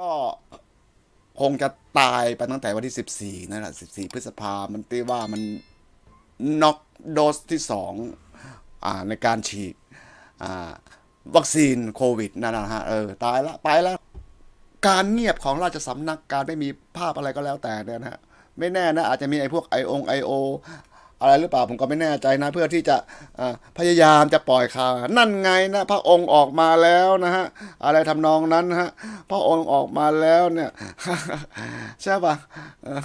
ก็คงจะตายไปตั้งแต่วันที่ 14นั่นแหละ14 พฤษภามันตีว่ามันน็อกโดสที่สองอ่าในการฉีดอ่าวัคซีนโควิดนั่นนะฮะเออตายละไปแล้วการเงียบของราชสำนักการไม่มีภาพอะไรก็แล้วแต่เนี่ยนะฮะไม่แน่นะอาจจะมีไอ้พวกไอองไอโอ อะไรหรือเปล่าผมก็ไม่แน่ใจนะ เพื่อที่จะพยายามจะปล่อยข่าว นั่นไงนะพระองค์ออกมาแล้วนะฮะอะไรทำนองนั้นฮะพระองค์ออกมาแล้วเนี่ยใช่ปะเออ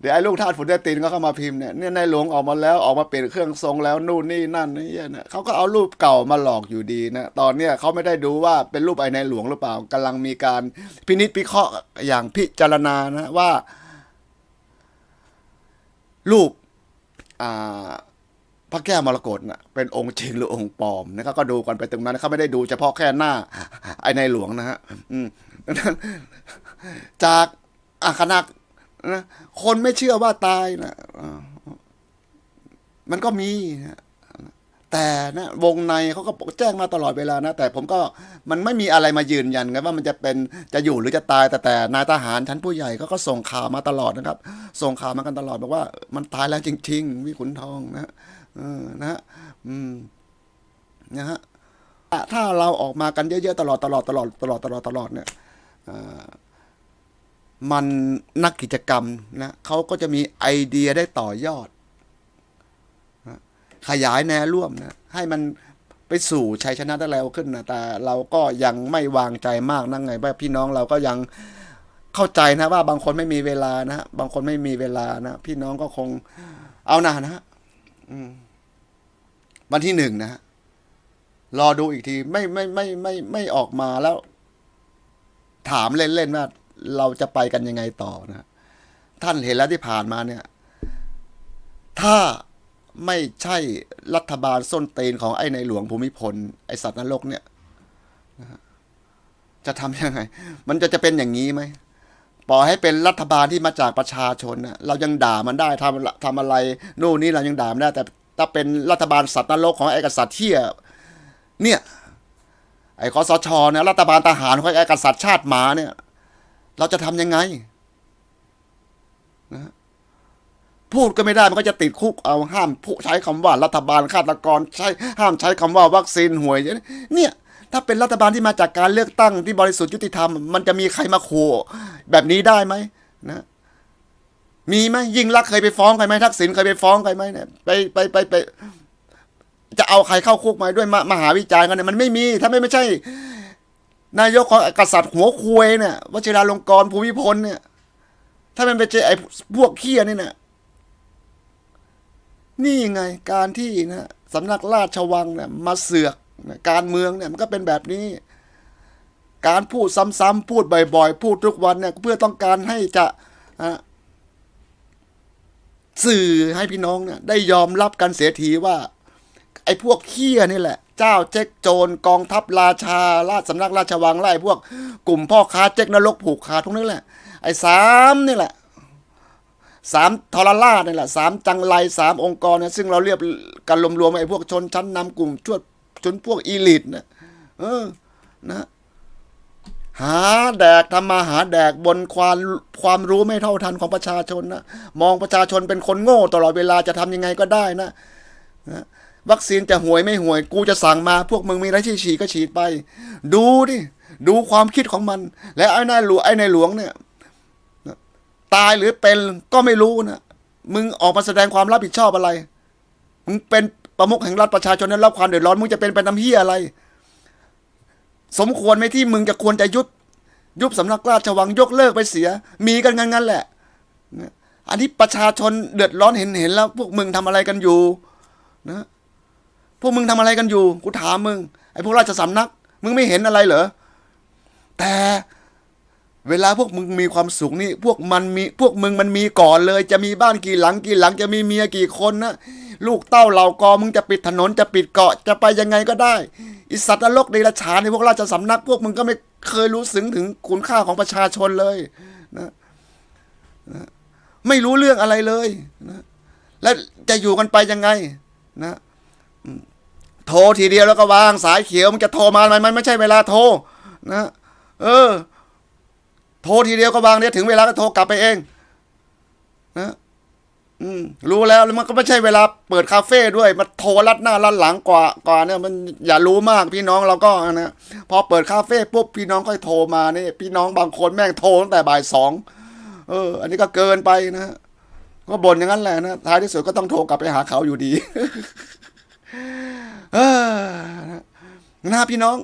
เดี๋ยวไอ้ลูกทาสฝุ่นได้ตีนก็เข้ามาพิมพ์เนี่ยเนี่ยในหลวงออกมาแล้วออกมาเปลี่ยนเครื่องทรงแล้วนู่นนี่นั่นนี่เนี่ยเขาก็เอารูปเก่ามาหลอกอยู่ดีนะตอนเนี้ยเขาไม่ได้ดูว่าเป็นรูปไอ้ในหลวงหรือเปล่ากำลังมีการพินิจพิเคราะห์อย่างพิจารณานะว่า รูปพระแก้วมรกตน่ะเป็นองค์จริงหรือองค์ปลอมนะครับก็ดูกันไปตรงนั้นเขาไม่ได้ดูเฉพาะแค่หน้า ไอ้ในหลวงนะฮะจากอาคณะนะคนไม่เชื่อว่าตายนะมันก็มีนะ แต่นะวงในเขาก็แจ้งมาตลอดเวลานะ แต่ผมก็มันไม่มีอะไรมายืนยันไงว่ามันจะเป็นจะอยู่หรือจะตายแต่แต่นายทหารชั้นผู้ใหญ่เขาก็ส่งข่าวมาตลอดนะครับ ส่งข่าวมากันตลอดบอกว่า มันตายแล้วจริงๆวิขุนทองนะเออนะฮะอืมนะฮะถ้าเราออกมากันเยอะๆตลอดตลอดตลอดตลอดตลอดตลอดเนี่ยมันนักกิจกรรมนะเขาก็จะมีไอเดียได้ต่อยอด ขยายแนวร่วมนะให้มันไปสู่ชัยชนะได้เร็วขึ้นนะแต่เราก็ยังไม่วางใจมากนั่งไงว่าพี่น้องเราก็ยังเข้าใจนะว่าบางคนไม่มีเวลานะบางคนไม่มีเวลานะพี่น้องก็คงเอาหนานะฮะวันที่หนึ่งนะฮะรอดูอีกทีไม่ไม่ไม่ไม่ไม่ออกมาแล้ว ถามเล่นๆว่าเราจะไปกันยังไงต่อนะ ท่านเห็นแล้วที่ผ่านมาเนี่ย ถ้า ไม่ใช่รัฐบาลส้นตีนของไอ้ในหลวงภูมิพล ไอสัตว์นรกเนี่ยจะทำยังไง มันจะจะเป็นอย่างนี้ไหมปล่อยให้เป็นรัฐบาลที่มาจากประชาชนเรายังด่ามันได้ทำทำอะไร โน่นนี่เรายังด่ามันได้ แต่ถ้าเป็นรัฐบาลสัตว์นรกของไอ้กษัตริย์เที่ยเนี่ยไอ้คอสชเนี่ยรัฐบาลทหารของไอ้กษัตริย์ชาติหมาเนี่ย เราจะทำยังไงนะ พูดก็ไม่ได้มันก็จะติดคุกเอาห้ามพูดใช้คำว่ารัฐบาลฆาตกรใช้ห้ามใช้คำว่าวัคซีนห่วย เนี่ยถ้าเป็นรัฐบาลที่มาจากการเลือกตั้งที่บริสุทธิ์ยุติธรรม มันจะมีใครมาขู่แบบนี้ได้ไหมนะมีไหมยิ่งรักเคยไปฟ้องใครไหมทักษิณเคยไปฟ้องใครไหมเนี่ยไปไปไปไปจะเอาใครเข้าคุกมาด้วยมมหาวิจารณ์กันเนี่ยมันไม่มี ถ้าไม่ไม่ใช่ นายกของกษัตริย์หัวคุยเนี่ยวชิราลงกรณ์ภูมิพลเนี่ย ถ้ามันไปเจอไอ้พวกเขี้ยนี่เนี่ย นี่ไงการที่นะสำนักราชวังเนี่ยมาเสือกนะการเมืองเนี่ยมันก็เป็นแบบนี้ การพูดซ้ำๆพูดบ่อยๆ พูดทุกวันเนี่ยเพื่อต้องการให้จะอะสื่อให้พี่น้องเนี่ยได้ยอมรับกันเสียทีว่า ไอ้พวกเขี้ยนี่แหละ เจ้าเจ๊กโจรกองทัพราชา ราชสำนักราชวังไล่พวกกลุ่มพ่อค้าเจ๊กนรกผูกขาดทุกนี้แหละ ไอ้สามนี่แหละ สามทรราชนี่แหละสามจังไรสามองค์กรเนี่ยซึ่งเราเรียกกันรวมๆไอ้พวกชนชั้นนำกลุ่มชวดชนพวกอีลิทนะเออนะหาแดกทำมาหาแดกบนความความรู้ไม่เท่าทันของประชาชนนะมองประชาชนเป็นคนโง่ตลอดเวลาจะทำยังไงก็ได้นะนะวัคซีนจะห่วยไม่ห่วย กูจะสั่งมา พวกมึงมีอะไรที่ฉีดก็ฉีดไป ดูดิ ดูความคิดของมัน และไอ้นายหลวงไอ้นายหลวงเนี่ย ตายหรือเป็นก็ไม่รู้นะมึงออกมาแสดงความรับผิดชอบอะไร มึงเป็นประมุขแห่งรัฐประชาชนได้รับความเดือดร้อน มึงจะเป็นไปทำเฮียอะไร สมควรไหมที่มึงจะควรจะยุบยุบสำนักราชวังยกเลิกไปเสีย มีกันงั้นๆแหละนะอันนี้ประชาชนเดือดร้อนเห็นเห็นแล้ว พวกมึงทำอะไรกันอยู่นะพวกมึงทำอะไรกันอยู่ กูถามมึงไอ้พวกราชสำนัก มึงไม่เห็นอะไรเหรอแต่ เวลาพวกมึงมีความสุขนี่ พวกมันมีพวกมึงมันมีก่อนเลย จะมีบ้านกี่หลังกี่หลังจะมีเมียกี่คนนะลูกเต้าเหล่ากอมึงจะปิดถนนจะปิดเกาะจะไปยังไงก็ได้อิสัตว์นรกเดรัจฉานในพวกราชสำนัก พวกมึงก็ไม่เคยรู้สึงถึงคุณค่าของประชาชนเลยนะนะไม่รู้เรื่องอะไรเลยนะแล้วจะอยู่กันไปยังไง นะโทรทีเดียวแล้วก็วางสายเขียวมันจะโทรมาไหมมันไม่ใช่เวลาโทรนะเออ โทรทีเดียวก็วางเดี๋ยถึงเวลาก็โทรกลับไปเองนะอืมรู้แล้วแล้วมันก็ไม่ใช่เวลาเปิดคาเฟ่ด้วยมาโทรลัดหน้าลัดหลังกว่ากว่าเนี่ยมันอย่ารู้มากพี่น้องเราก็นะพอเปิดคาเฟ่ปุ๊บพี่น้องก็โทรมานี่พี่น้องบางคนแม่งโทรตั้งแต่บ่ายสองเออ อันนี้ก็เกินไปนะก็บ่นอย่างนั้นแหละนะท้ายที่สุดก็ต้องโทรกลับไปหาเขาอยู่ดีเออนะพี่น้อง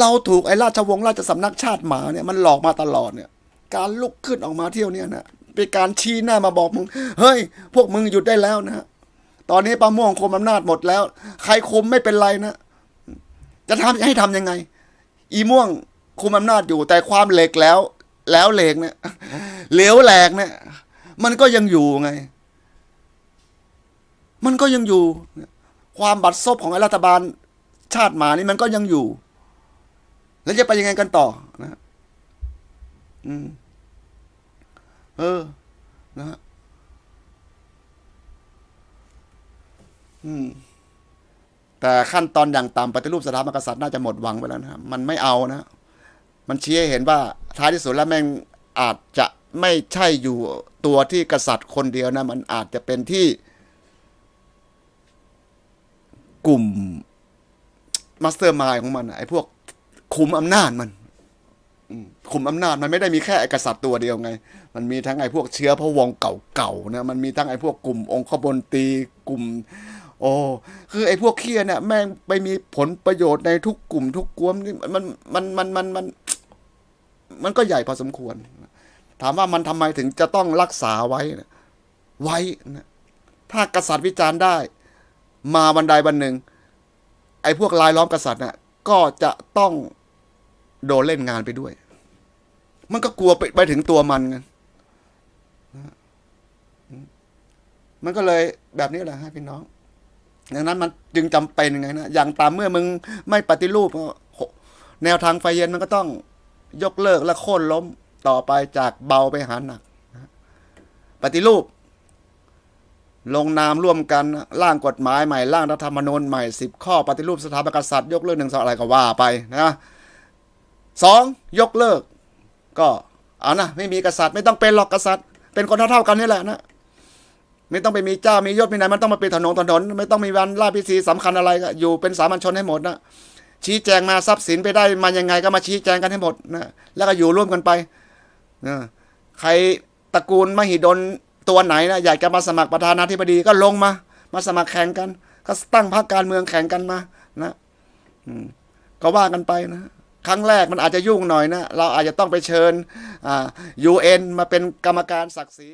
เราถูกไอ้ราชวงศ์ราชสำนักชาติหมาเนี่ยมันหลอกมาตลอดเนี่ย การลุกขึ้นออกมาเที่ยวเนี่ยนะเป็นการชี้หน้ามาบอกมึง เฮ้ย พวกมึงหยุดได้แล้วนะตอนนี้ป้าม่วงคุมอำนาจหมดแล้ว ใครคุมไม่เป็นไรนะ จะทำให้ทำยังไง อีม่วงคุมอำนาจอยู่ แต่ความเหล็กแล้ว แล้วเหล็กเนี่ยเหลวแหลกเนี่ย มันก็ยังอยู่ไง มันก็ยังอยู่ ความบัดซบของรัฐบาลชาติหมานี่มันก็ยังอยู่ แล้วจะไปยังไงกันต่อนะฮะ อืม เออ นะฮะอืม แต่ขั้นตอนอย่างต่ำปฏิรูปสถาบันกษัตริย์น่าจะหมดหวังไปแล้วนะครับมันไม่เอานะ มันชี้ให้เห็นว่า ท้ายที่สุดแล้วแม่งอาจจะไม่ใช่อยู่ตัวที่กษัตริย์คนเดียวนะ มันอาจจะเป็นที่กลุ่มมาสเตอร์มายของมันไอ้พวกคุมอำนาจมัน คุมอำนาจมันไม่ได้มีแค่ไอ้กษัตริย์ตัวเดียวไง มันมีทั้งไอ้พวกเชื้อพระวงศ์เก่าๆนะมันมีทั้งไอ้พวกกลุ่มองคบนตีกลุ่ม โอ้คือไอ้พวกเคียเนี่ยแม่งไปมีผลประโยชน์ในทุกกลุ่ม ทุกกวมนี่มันมันมันมันมัน มันก็ใหญ่พอสมควร ถามว่ามันทำไมถึงจะต้องรักษาไว้ไว้นะถ้ากษัตริย์วิจารณ์ได้ มาวันใดวันหนึ่งไอ้พวกลายล้อมกษัตริย์น่ะก็จะต้อง โดนเล่นงานไปด้วย มันก็กลัวไปไปถึงตัวมันไงมันก็เลยแบบนี้แหละฮะพี่น้องดังนั้นมันจึงจำเป็นไงนะอย่างตามเมื่อมึงไม่ปฏิรูปก็แนวทางไฟเย็นมันก็ต้องยกเลิกและโค่นล้มต่อไปจากเบาไปหาหนักปฏิรูป ลงนามร่วมกันร่างกฎหมายใหม่ร่างรัฐธรรมนูญใหม่สิบข้อปฏิรูปสถาบันกษัตริย์ยกเลิกหนึ่งสองอะไรก็ว่าไปนะ สองยกเลิก ก็เอานะไม่มีกษัตริย์ไม่ต้องเป็นหรอกกษัตริย์ เป็นคนเท่าๆกันนี่แหละนะไม่ต้องไปมีเจ้ามียศมีนายมันต้องมาเป็นถนนถนน ไม่ต้องมีวันราชพิธีสำคัญอะไรก็อยู่เป็นสามัญชนให้หมดนะชี้แจงมาทรัพย์สินไปได้มายังไงก็มาชี้แจงกันให้หมดนะแล้วก็อยู่ร่วมกันไปนะใครตระกูลมหิดลตัวไหนนะอยากจะมาสมัครประธานาธิบดีก็ลงมา มาสมัครแข่งกัน ก็ตั้งพรรคการเมืองแข่งกันมานะอืมก็ว่ากันไปนะ ครั้งแรกมันอาจจะยุ่งหน่อยนะ เราอาจจะต้องไปเชิญอ่า UN มาเป็นกรรมการศักดิ์ศรี